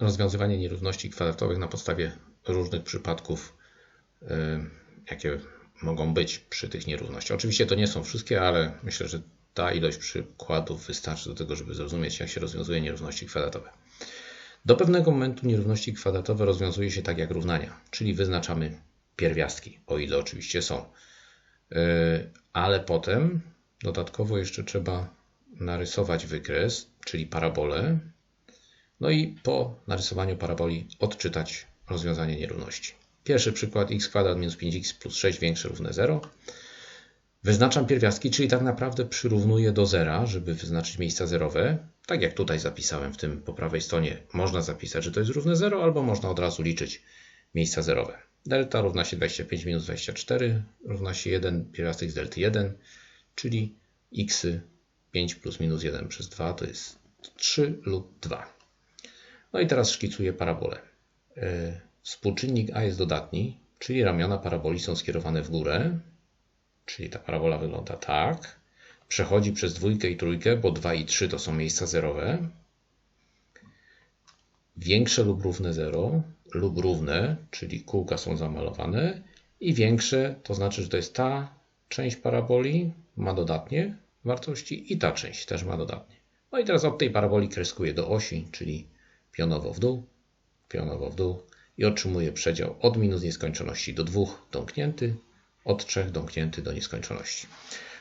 rozwiązywanie nierówności kwadratowych na podstawie różnych przypadków, y, jakie mogą być przy tych nierównościach. Oczywiście to nie są wszystkie, ale myślę, że ta ilość przykładów wystarczy do tego, żeby zrozumieć, jak się rozwiązuje nierówności kwadratowe. Do pewnego momentu nierówności kwadratowe rozwiązuje się tak jak równania, czyli wyznaczamy pierwiastki, o ile oczywiście są. Y, ale potem dodatkowo jeszcze trzeba narysować wykres, czyli parabolę, no i po narysowaniu paraboli odczytać rozwiązanie nierówności. Pierwszy przykład x kwadrat minus 5x plus 6 większe równe 0. Wyznaczam pierwiastki, czyli tak naprawdę przyrównuję do zera, żeby wyznaczyć miejsca zerowe. Tak jak tutaj zapisałem w tym po prawej stronie, można zapisać, że to jest równe 0, albo można od razu liczyć miejsca zerowe. Delta równa się 25 minus 24 równa się 1, pierwiastek z delty 1, czyli x 5 plus minus 1 przez 2 to jest 3 lub 2. No i teraz szkicuję parabolę. E, współczynnik a jest dodatni, czyli ramiona paraboli są skierowane w górę, czyli ta parabola wygląda tak. Przechodzi przez dwójkę i trójkę, bo 2 i 3 to są miejsca zerowe. Większe lub równe 0 lub równe, czyli kółka są zamalowane i większe to znaczy, że to jest ta część paraboli, ma dodatnie wartości i ta część też ma dodatnie. No i teraz od tej paraboli kreskuję do osi, czyli pionowo w dół, pionowo w dół i otrzymuję przedział od minus nieskończoności do 2 domknięty, od 3 domknięty do nieskończoności.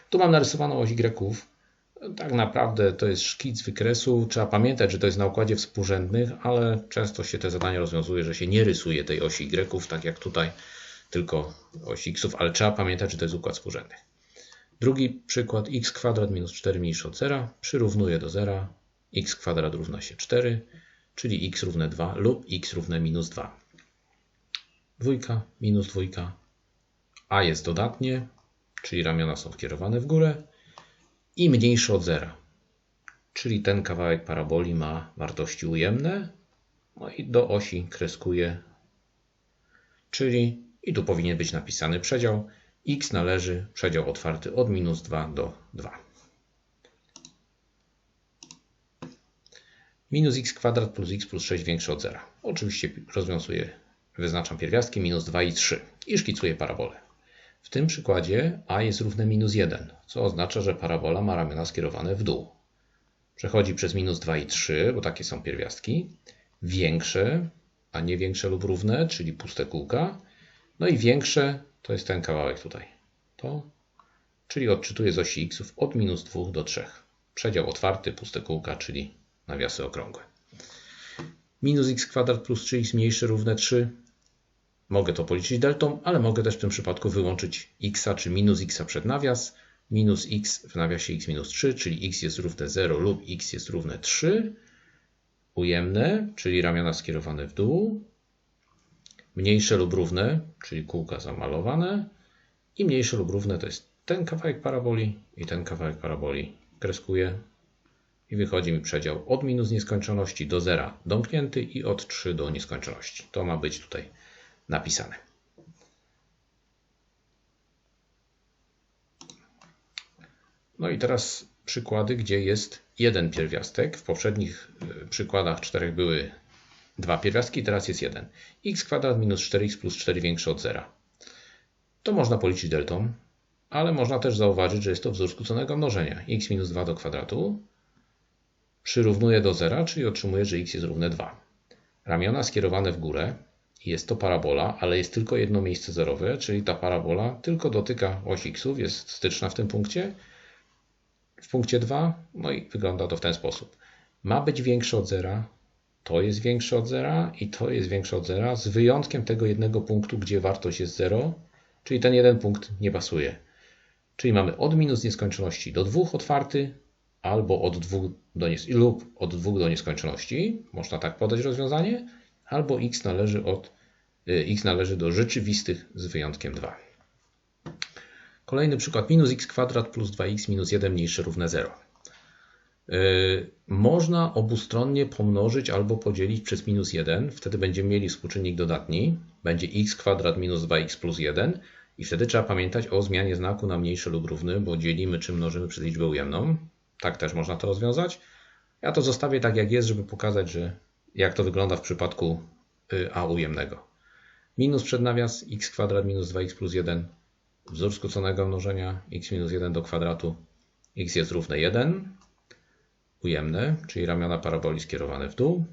Tu mam narysowaną oś Y. Tak naprawdę to jest szkic wykresu. Trzeba pamiętać, że to jest na układzie współrzędnych, ale często się te zadania rozwiązuje, że się nie rysuje tej osi Y, tak jak tutaj, tylko osi X, ale trzeba pamiętać, że to jest układ współrzędnych. Drugi przykład x kwadrat minus 4 mniejsze od 0 przyrównuję do 0, x kwadrat równa się 4, czyli x równe 2 lub x równe minus 2. Dwójka minus dwójka, a jest dodatnie, czyli ramiona są skierowane w górę i mniejsze od 0, czyli ten kawałek paraboli ma wartości ujemne, no i do osi kreskuję, czyli i tu powinien być napisany przedział, x należy przedział otwarty od minus 2 do 2. Minus x kwadrat plus x plus 6 większe od 0. Oczywiście rozwiązuję, wyznaczam pierwiastki minus 2 i 3 i szkicuję parabolę. W tym przykładzie a jest równe minus 1, co oznacza, że parabola ma ramiona skierowane w dół. Przechodzi przez minus 2 i 3, bo takie są pierwiastki. Większe, a nie większe lub równe, czyli puste kółka. No i większe to jest ten kawałek tutaj. To, czyli odczytuję z osi x od minus 2 do 3. Przedział otwarty, puste kółka, czyli nawiasy okrągłe. Minus x kwadrat plus 3x mniejsze równe 3. Mogę to policzyć deltą, ale mogę też w tym przypadku wyłączyć x czy minus x przed nawias. Minus x w nawiasie x minus 3, czyli x jest równe 0 lub x jest równe 3. Ujemne, czyli ramiona skierowane w dół mniejsze lub równe, czyli kółka zamalowane i mniejsze lub równe to jest ten kawałek paraboli i ten kawałek paraboli. Kreskuję i wychodzi mi przedział od minus nieskończoności do zera domknięty i od 3 do nieskończoności. To ma być tutaj napisane. No i teraz przykłady, gdzie jest jeden pierwiastek. W poprzednich e, przykładach czterech były dwa pierwiastki, teraz jest 1. x kwadrat minus 4x plus 4 większe od 0. To można policzyć deltą, ale można też zauważyć, że jest to wzór skróconego mnożenia. x minus 2 do kwadratu przyrównuje do 0, czyli otrzymuje, że x jest równe 2. Ramiona skierowane w górę, jest to parabola, ale jest tylko jedno miejsce zerowe, czyli ta parabola tylko dotyka osi x, jest styczna w tym punkcie, w punkcie 2, no i wygląda to w ten sposób. Ma być większe od 0, to jest większe od zera i to jest większe od zera, z wyjątkiem tego jednego punktu, gdzie wartość jest 0, czyli ten jeden punkt nie pasuje. Czyli mamy od minus nieskończoności do 2 otwarty, albo od 2 do lub od 2 do nieskończoności, można tak podać rozwiązanie, albo x należy, od, y, x należy do rzeczywistych z wyjątkiem 2. Kolejny przykład minus x kwadrat plus 2x minus 1 mniejsze równe 0. Y, można obustronnie pomnożyć albo podzielić przez minus 1. Wtedy będziemy mieli współczynnik dodatni. Będzie x kwadrat minus 2x plus 1. I wtedy trzeba pamiętać o zmianie znaku na mniejszy lub równy, bo dzielimy czy mnożymy przez liczbę ujemną. Tak też można to rozwiązać. Ja to zostawię tak jak jest, żeby pokazać, że jak to wygląda w przypadku y, a ujemnego. Minus przed nawias x kwadrat minus 2x plus 1, wzór skróconego mnożenia x minus 1 do kwadratu, x jest równe 1, ujemne, czyli ramiona paraboli skierowane w dół,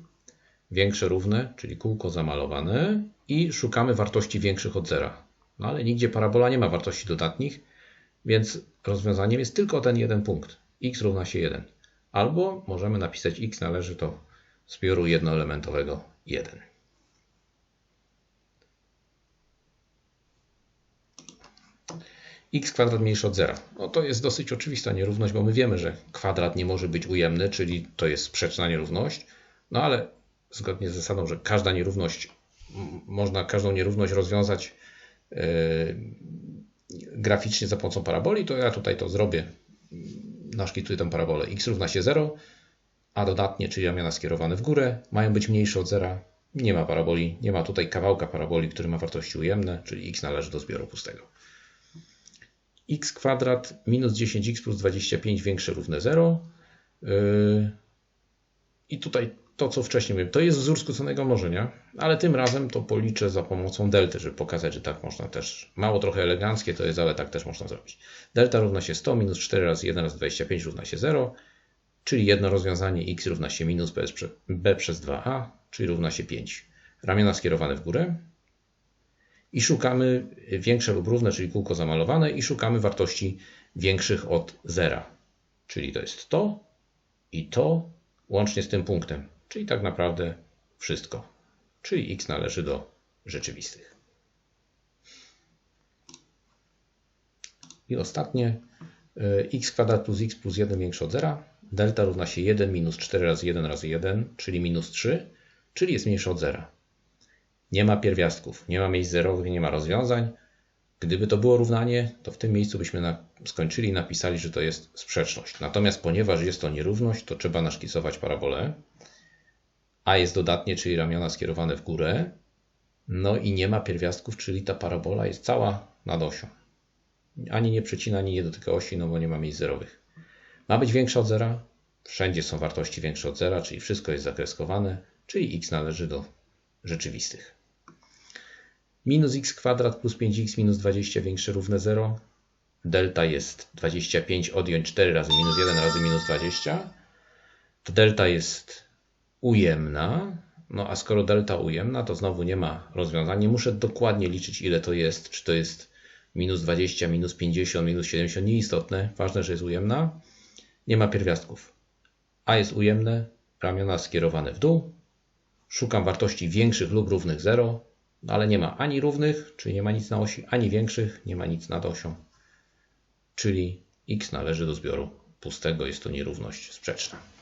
większe równe, czyli kółko zamalowane i szukamy wartości większych od zera. No ale nigdzie parabola nie ma wartości dodatnich, więc rozwiązaniem jest tylko ten jeden punkt. X równa się 1. Albo możemy napisać x należy do zbioru jednoelementowego 1. x kwadrat mniejszy od zera. No to jest dosyć oczywista nierówność, bo my wiemy, że kwadrat nie może być ujemny, czyli to jest sprzeczna nierówność. No ale zgodnie z zasadą, że każda nierówność, można każdą nierówność rozwiązać yy, graficznie za pomocą paraboli, to ja tutaj to zrobię. Naszkicuję tę parabolę. x równa się 0, a dodatnie, czyli ramiona skierowane w górę, mają być mniejsze od zera. Nie ma paraboli, nie ma tutaj kawałka paraboli, który ma wartości ujemne, czyli x należy do zbioru pustego. x kwadrat minus 10x plus 25 większe równe 0. Yy, I tutaj to, co wcześniej mówiłem, to jest wzór skróconego mnożenia, ale tym razem to policzę za pomocą delty, żeby pokazać, że tak można też. Mało trochę eleganckie to jest, ale tak też można zrobić. Delta równa się 100 minus 4 razy 1 razy 25 równa się 0, czyli jedno rozwiązanie x równa się minus b, b przez 2a, czyli równa się 5. Ramiona skierowane w górę. I szukamy większe lub równe, czyli kółko zamalowane i szukamy wartości większych od zera. Czyli to jest to i to łącznie z tym punktem. Czyli tak naprawdę wszystko. Czyli x należy do rzeczywistych. I ostatnie y, x kwadrat plus x plus 1 większe od zera. Delta równa się 1 minus 4 razy 1 razy 1, czyli minus 3, czyli jest mniejsze od zera. Nie ma pierwiastków, nie ma miejsc zerowych, nie ma rozwiązań. Gdyby to było równanie, to w tym miejscu byśmy na, skończyli i napisali, że to jest sprzeczność. Natomiast ponieważ jest to nierówność, to trzeba naszkicować parabolę. A jest dodatnie, czyli ramiona skierowane w górę. No i nie ma pierwiastków, czyli ta parabola jest cała nad osią. Ani nie przecina, ani nie dotyka osi, no bo nie ma miejsc zerowych. Ma być większa od zera. Wszędzie są wartości większe od zera, czyli wszystko jest zakreskowane, czyli x należy do rzeczywistych. Minus x kwadrat plus 5x minus 20 większe równe 0. Delta jest 25, odjąć 4 razy minus 1 razy minus 20. To delta jest ujemna. No a skoro delta ujemna, to znowu nie ma rozwiązania. Nie muszę dokładnie liczyć, ile to jest. Czy to jest minus 20, minus 50, minus 70. Nieistotne. Ważne, że jest ujemna. Nie ma pierwiastków. A jest ujemne, ramiona skierowane w dół. Szukam wartości większych lub równych 0, ale nie ma ani równych, czyli nie ma nic na osi, ani większych, nie ma nic nad osią. Czyli x należy do zbioru pustego, jest to nierówność sprzeczna.